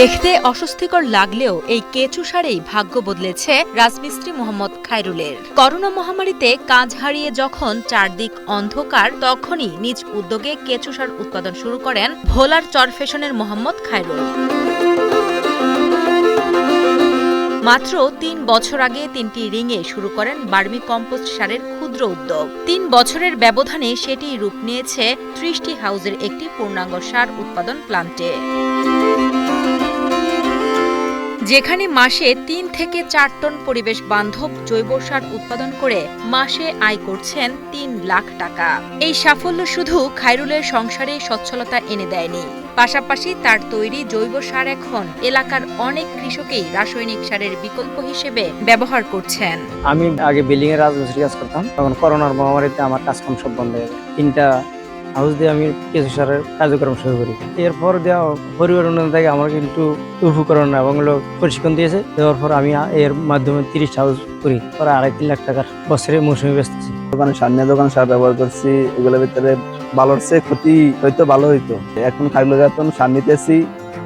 দেখতে অস্বস্তিকর লাগলেও এই কেঁচু সারেই ভাগ্য বদলেছে রাজমিস্ত্রি মোহাম্মদ খায়রুলের। করোনা মহামারীতে কাজ হারিয়ে যখন চারদিক অন্ধকার, তখনই নিজ উদ্যোগে কেঁচু সার উৎপাদন শুরু করেন ভোলার চরফেশনের মোহাম্মদ খায়রুল। মাত্র তিন বছর আগে তিনটি রিংয়ে শুরু করেন বার্মি কম্পোস্ট সারের ক্ষুদ্র উদ্যোগ। তিন বছরের ব্যবধানে সেটি রূপ নিয়েছে ত্রিশটি হাউসের একটি পূর্ণাঙ্গ সার উৎপাদন প্লান্টে। যেখানে মাসে তিন থেকে চার টন পরিবেশ বান্ধব জৈব সার উৎপাদন করে মাসে আয় করছেন তিন লাখ টাকা। এই সাফল্য শুধু খাইরুলের সংসারে সচ্ছলতা এনে দেয়নি। পাশাপাশি তার তৈরি জৈব সার এখন এলাকার অনেক কৃষকেই রাসায়নিক সারের বিকল্প হিসেবে ব্যবহার করছেন। আমি আগে বিল্ডিং এর রাজমিস্ত্রি কাজ করতাম, তখন করোনার মহামারীতে আমার কাজকাম সব বন্ধ হয়ে তিনটা হাউস দিয়ে আমি কেঁচু সারের কার্যক্রম শুরু করি। এরপর দেওয়া পরিবার উন্নয়ন থেকে আমার কিন্তু উপকরণ এবং হলো প্রশিক্ষণ দিয়েছে। দেওয়ার পর আমি এর মাধ্যমে তিরিশ হাউস করি। পরে আড়াই তিন লাখ টাকার বছরে মৌসুমি বেচতেছি দোকানে সার নিয়ে দোকান সার ব্যবহার করছি। এগুলোর ভিতরে ভালো হচ্ছে ক্ষতি হয়তো ভালো হইতো। এখন খাইলো যখন সার নিতেছি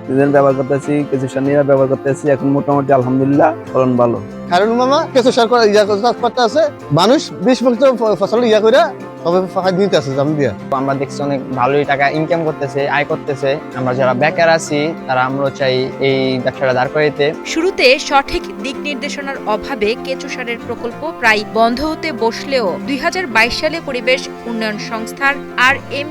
নিজের ব্যবহার করতেছি কিছু সার নিয়ে ব্যবহার করতেছি। এখন মোটামুটি আলহামদুলিল্লাহ ফলন ভালো। কারণ মামা কেঁচু সার করে ইয়া করতে আছে। মানুষ বিশ মুক্ত ফসল ইয়া করে সবাই ফাঁকা দিতে আছে দাম দিয়া তো আমরা দেখছি অনেক ভালোই টাকা ইনকাম করতেছে আয় করতেছে। আমরা যারা বেকার আছি তারা আমরা চাই এই ব্যবসাটা দাঁড় করাইতে। শুরুতে সঠিক দিক নির্দেশনার অভাবে কেঁচু সারের প্রকল্প প্রায় বন্ধ হতে বসলেও দুই হাজার বাইশ সালে পরিবেশ উন্নয়ন সংস্থার আর এম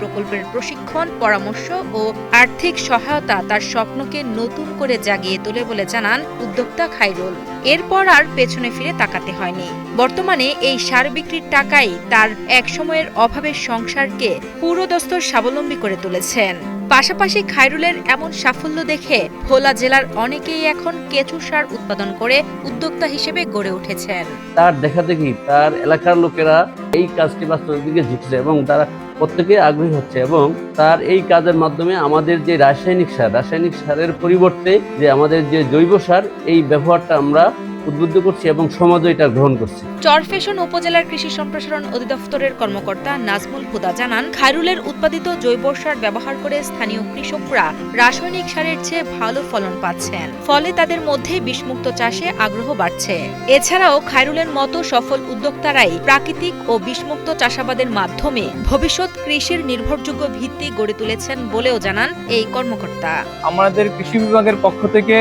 প্রকল্পের প্রশিক্ষণ পরামর্শ ও আর্থিক সহায়তা তার স্বপ্নকে নতুন করে জাগিয়ে তোলে বলে জানান উদ্যোক্তা খাইরুল। এরপর আর পেছনে ফিরে তাকাতে হয়নি। বর্তমানে এই সার বিক্রির টাকাই তার একসময়ের অভাবের সংসারকে পুরোদস্তর স্বাবলম্বী করে তুলেছেন। পাশাপাশি খায়রুলের এমন সাফল্য দেখে ভোলা জেলার অনেকেই এখন কেঁচু সার উৎপাদন করে উদ্যোক্তা হিসেবে গড়ে উঠেছেন। তার দেখা দেখি তার এলাকার লোকেরা এই কাজটি বাস্তবের দিকে ঝুঁকছে এবং তারা প্রত্যেকে আগ্রহী হচ্ছে এবং তার এই কাজের মাধ্যমে আমাদের যে রাসায়নিক সার, রাসায়নিক সারের পরিবর্তে যে আমাদের যে জৈব সার, এই ব্যবহারটা আমরা উদ্বুদ্ধ করছি এবং সমাজও এটা গ্রহণ করছে। চরফেশন উপজেলার কৃষি সম্প্রসারণ অধিদপ্তরের কর্মকর্তা নাজমুল হুদা জানান খায়রুলের উৎপাদিত জৈব সার ব্যবহার করে স্থানীয় কৃষকরা রাসায়নিক সারের চেয়ে ভালো ফলন পাচ্ছেন। ফলে তাদের মধ্যে বিষমুক্ত চাষে আগ্রহ বাড়ছে। এছাড়াও খায়রুলের মতো সফল উদ্যোক্তারাই প্রাকৃতিক ও বিষমুক্ত চাষাবাদের মাধ্যমে ভবিষ্যৎ কৃষির নির্ভরযোগ্য ভিত্তি গড়ে তুলেছেন বলেও জানান এই কর্মকর্তা। আমাদের কৃষি বিভাগের পক্ষ থেকে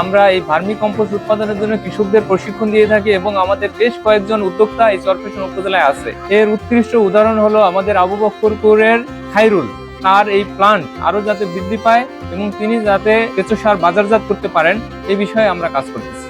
আমরা এই ভার্মি কম্পোস্ট উৎপাদনের জন্য কৃষকদের প্রশিক্ষণ দিয়ে থাকি এবং আমাদের বেশ কয়েকজন উদ্যোক্তা এই চরফেশন উপজেলায় আছে। এর উৎকৃষ্ট উদাহরণ হলো আমাদের আবু বক্করপুরের খাইরুল। তার এই প্লান্ট আরও যাতে বৃদ্ধি পায় এবং তিনি যাতে কেঁচো সার বাজারজাত করতে পারেন এই বিষয়ে আমরা কাজ করতেছি।